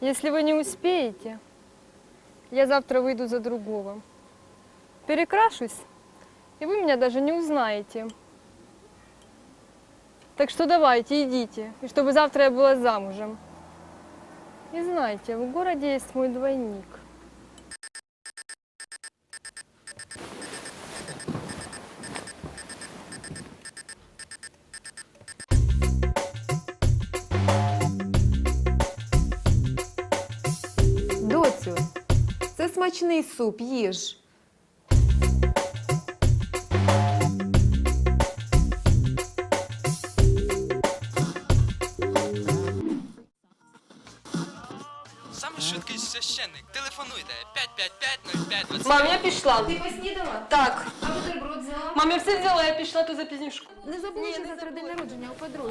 Если вы не успеете, я завтра выйду за другого. Перекрашусь, и вы меня даже не узнаете. Так что давайте, идите, и чтобы завтра я была замужем. И знайте, в городе есть мой двойник. Смачний суп, їж. Саме швидкий священник. Телефонуйте 555 05 Мам, я пішла. Ти поснідала? Так. А бутерброд взяла? Мам, я все взяла, я пішла, то запізню школу. Не забула, Ні, що завтра день народження у подруги.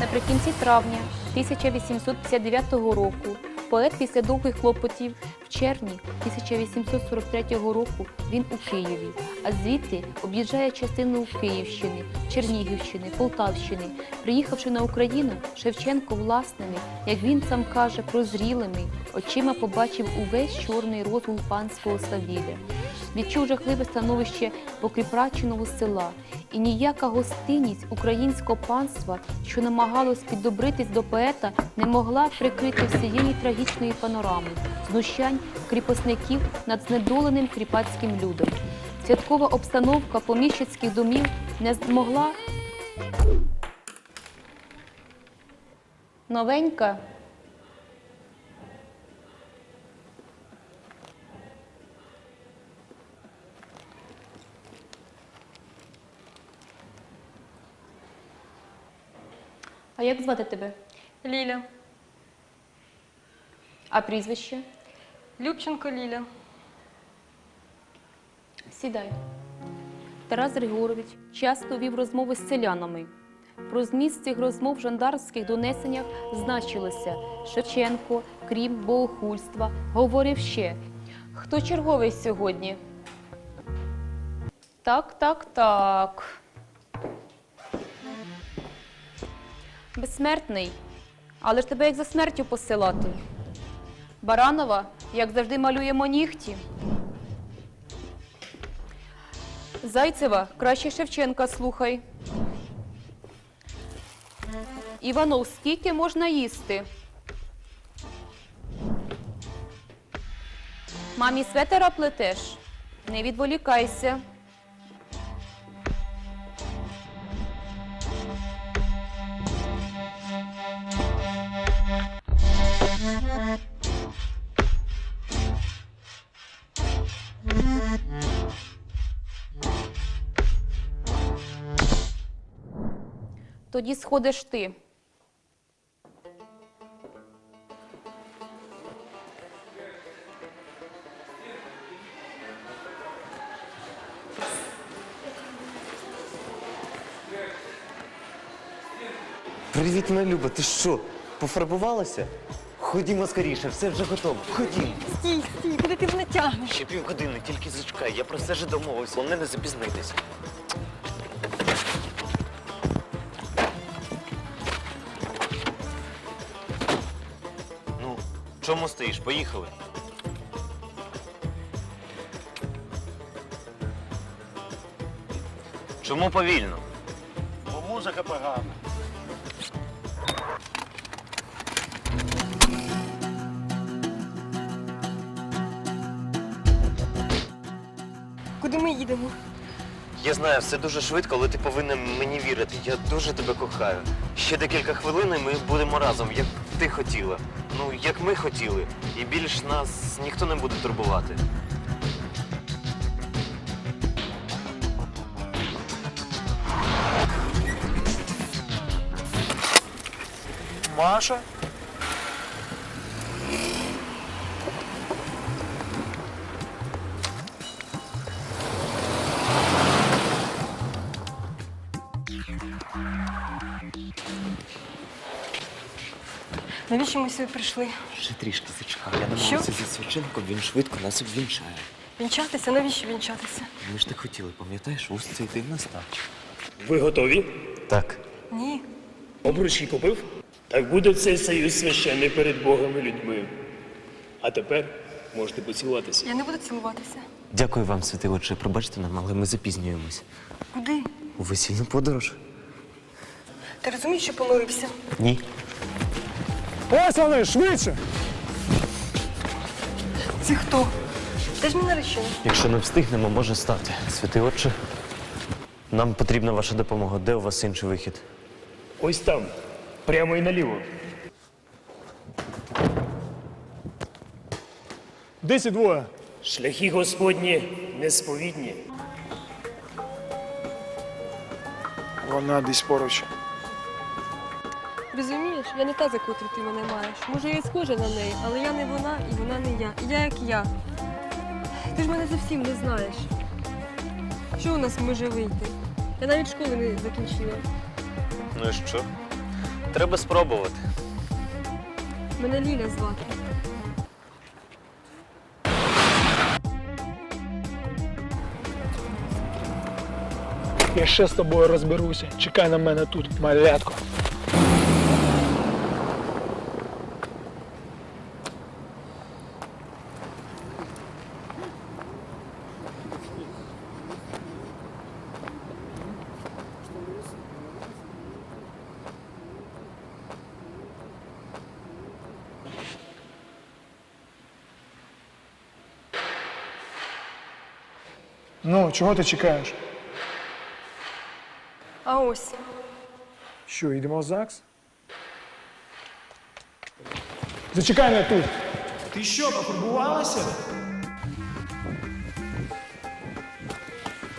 Наприкінці травня 1859 року поет після довгих хлопотів в червні 1843 року він у Києві, а звідти об'їжджає частину Київщини, Чернігівщини, Полтавщини. Приїхавши на Україну, Шевченко власними, як він сам каже, прозрілими очима побачив увесь чорний розгул панського Савілля. Відчув жахливе становище покріпраченого села, і ніяка гостинність українського панства, що намагалось піддобритись до поета, не могла прикрити всієї трагічної панорами знущань кріпосників над знедоленим кріпацьким людом. Святкова обстановка поміщицьких домів не змогла. Новенька А як звати тебе? Ліля. А прізвище? Любченко Ліля. Сідай. Тарас Григорович часто вів розмови з селянами. Про зміст цих розмов в жандармських донесеннях значилося Шевченко, крім богохульства, говорив ще. Хто черговий сьогодні? Так, так, так. Безсмертний. Але ж тебе як за смертю посилати. Баранова, як завжди, малюємо нігті. Зайцева, краще Шевченка слухай. Іванов, скільки можна їсти? Мамі светера плетеш? Не відволікайся. Тоді сходиш ти. Привіт, моя Люба, ти що, пофарбувалася? Ходімо скоріше, все вже готово. Ходімо. Стій, стій, куди ти мене тягнеш? Ще півгодини, тільки зачекай, я про все ж домовився, головне не запізнитись. Чому стоїш? Поїхали. Чому повільно? Бо музика погана. Куди ми їдемо? Я знаю, все дуже швидко, але ти повинен мені вірити. Я дуже тебе кохаю. Ще декілька хвилин і ми будемо разом, як ти хотіла. Ну, як ми хотіли. І більш нас ніхто не буде турбувати. Маша? Навіщо ми сюди прийшли? Ще трішки зачекав. Я домовився зі священником, він швидко нас обвінчає. Вінчатися? Навіщо вінчатися? Ми ж так хотіли, пам'ятаєш, ось цей день настав. Ви готові? Так. Ні. Обручки купив? Так буде цей союз священний перед Богом і людьми. А тепер можете поцілуватися. Я не буду цілуватися. Дякую вам, святий отче. Пробачте нам, але ми запізнюємось. Куди? У весільну подорож? Ти розумієш, що помилився? Ні. Ось вони, швидше! Це хто? Ти ж мій наречений. Якщо не встигнемо, може стати. Святий отче, нам потрібна ваша допомога. Де у вас інший вихід? Ось там, прямо і наліво. Де ці двоє? Шляхи Господні несповідні. Вона десь поруч. Я не та, за котру ти мене маєш. Може, я і схожа на неї, але я не вона і вона не я. І я як я. Ти ж мене зовсім не знаєш. Що у нас може вийти? Я навіть школи не закінчила. Ну і що? Треба спробувати. Мене Ліля звати. Я ще з тобою розберуся. Чекай на мене тут, малятко. Ну, чого ти чекаєш? А ось. Що, йдемо в ЗАГС? Зачекай мене тут. Ти що, пофарбувалася?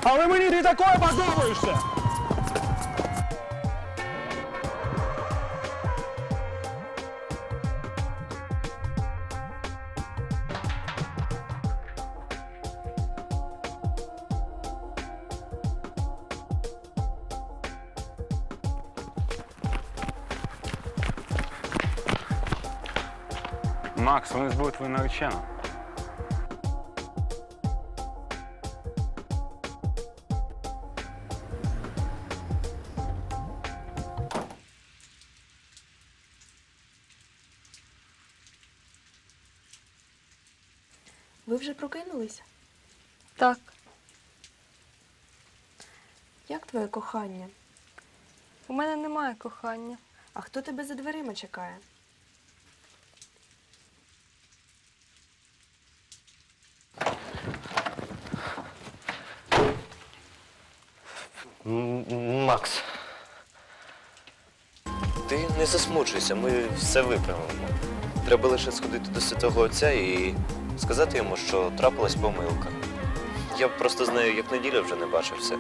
Але мені ти такою подобаєшся! Макс, вони збили твою наречену. Ви вже прокинулись? Так. Як твоє кохання? У мене немає кохання. А хто тебе за дверима чекає? М- М- Макс. Ти не засмучуйся, ми все виправимо. Треба лише сходити до святого отця і сказати йому, що трапилась помилка. Я просто з нею як неділя вже не бачився.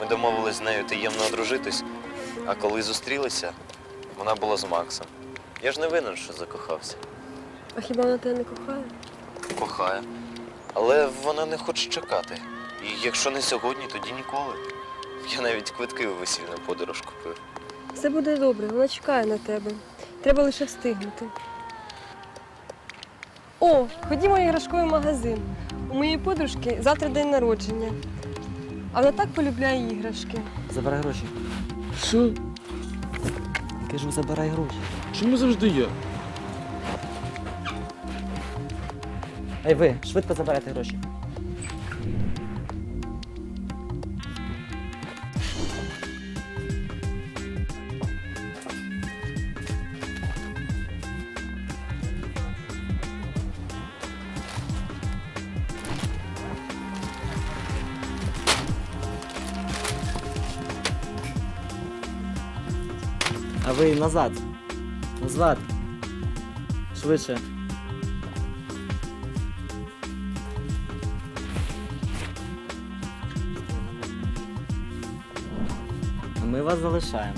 Ми домовились з нею таємно одружитись, а коли зустрілися, вона була з Максом. Я ж не винен, що закохався. А хіба вона тебе не кохає? Кохає. Але вона не хоче чекати. І якщо не сьогодні, тоді ніколи. Я навіть квитки у весільну подорож купив. Все буде добре, вона чекає на тебе. Треба лише встигнути. О, ходімо в іграшковий магазин. У моєї подружки завтра день народження. А вона так полюбляє іграшки. Забирай гроші. Що? Кажу, забирай гроші. Чому завжди я? Ей ви, швидко забирайте гроші. А ви назад. Назад. Швидше. А мы вас залишаем.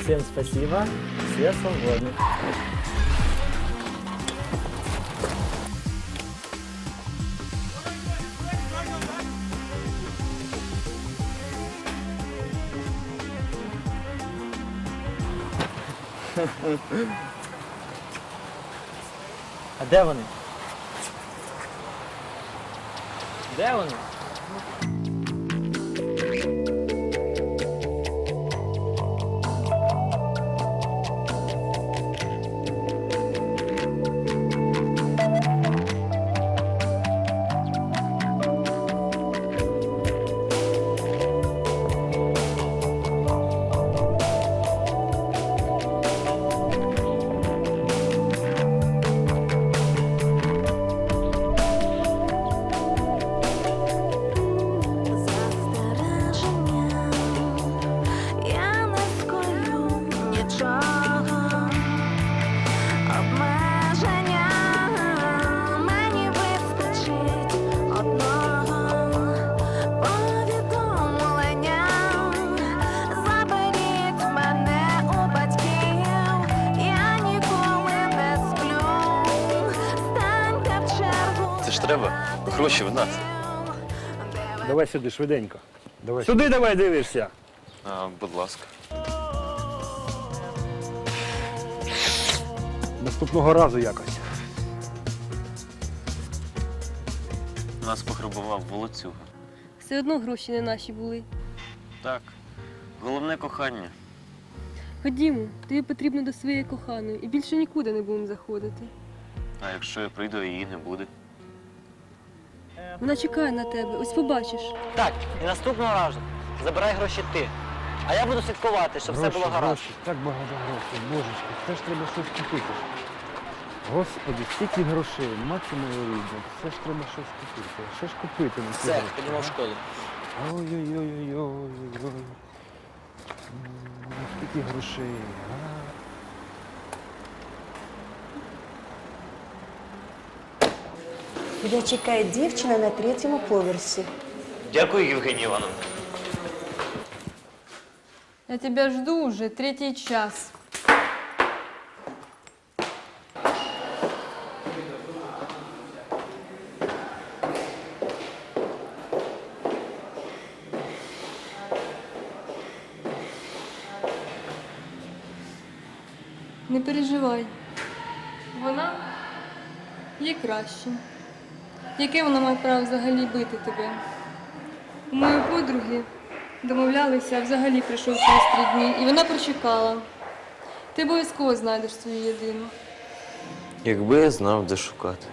Всем спасибо. Все свободны. А де вони? Де вони? Ж треба. Гроші в нас. Давай сюди, швиденько. Давай. Сюди давай дивишся. А, будь ласка. Наступного разу якось. Нас пограбував волоцюга. Все одно гроші не наші були. Так. Головне кохання. Ходімо, тобі потрібно до своєї коханої і більше нікуди не будемо заходити. А якщо я прийду, а її не буде. Вона чекає на тебе, ось побачиш. Так, і наступного разу забирай гроші ти. А я буду слідкувати, щоб все було гаразд. так багато грошей, божечки, це ж треба щось купити. Господи, стільки грошей, мати моя рідна, це ж треба щось купити. Що ж купити на ці Все, гроші, а? в школу. Ой-ой-ой-ой-ой. М, Скільки грошей, а? Тебя чекає дівчина на третьому поверсі. Дякую, Євгенія Івановна. Я тебя жду уже третий час. Не переживай. Вона є краще. Яке вона має право взагалі бити тебе? У моєї подруги домовлялися, а взагалі прийшов через три дні, і вона прочекала. Ти обов'язково знайдеш свою єдину. Якби я знав, де шукати.